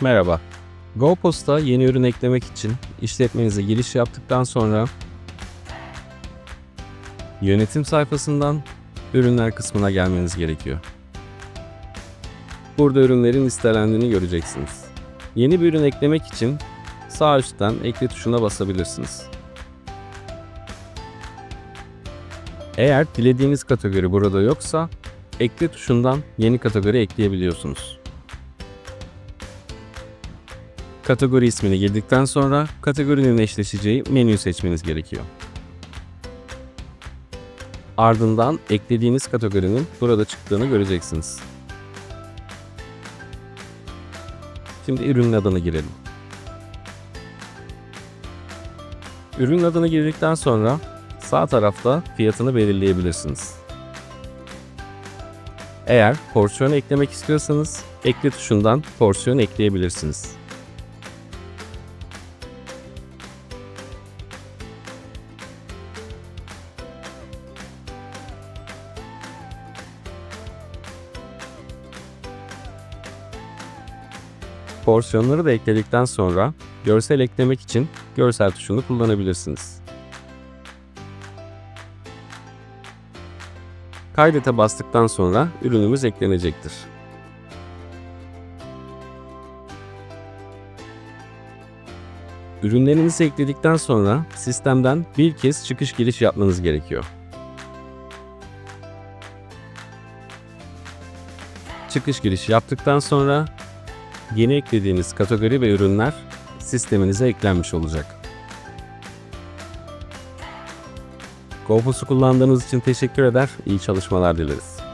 Merhaba. GoPost'a yeni ürün eklemek için işletmenize giriş yaptıktan sonra yönetim sayfasından ürünler kısmına gelmeniz gerekiyor. Burada ürünlerin listelendiğini göreceksiniz. Yeni bir ürün eklemek için sağ üstten ekle tuşuna basabilirsiniz. Eğer dilediğiniz kategori burada yoksa ekle tuşundan yeni kategori ekleyebiliyorsunuz. Kategori ismini girdikten sonra kategorinin eşleşeceği menüyü seçmeniz gerekiyor. Ardından eklediğiniz kategorinin burada çıktığını göreceksiniz. Şimdi ürünün adını girelim. Ürün adını girdikten sonra sağ tarafta fiyatını belirleyebilirsiniz. Eğer porsiyon eklemek istiyorsanız ekle tuşundan porsiyon ekleyebilirsiniz. Porsiyonları da ekledikten sonra görsel eklemek için görsel tuşunu kullanabilirsiniz. Kaydete bastıktan sonra ürünümüz eklenecektir. Ürünlerinizi ekledikten sonra sistemden bir kez çıkış giriş yapmanız gerekiyor. Çıkış giriş yaptıktan sonra yeni eklediğiniz kategori ve ürünler sisteminize eklenmiş olacak. GoPost'u kullandığınız için teşekkür eder, iyi çalışmalar dileriz.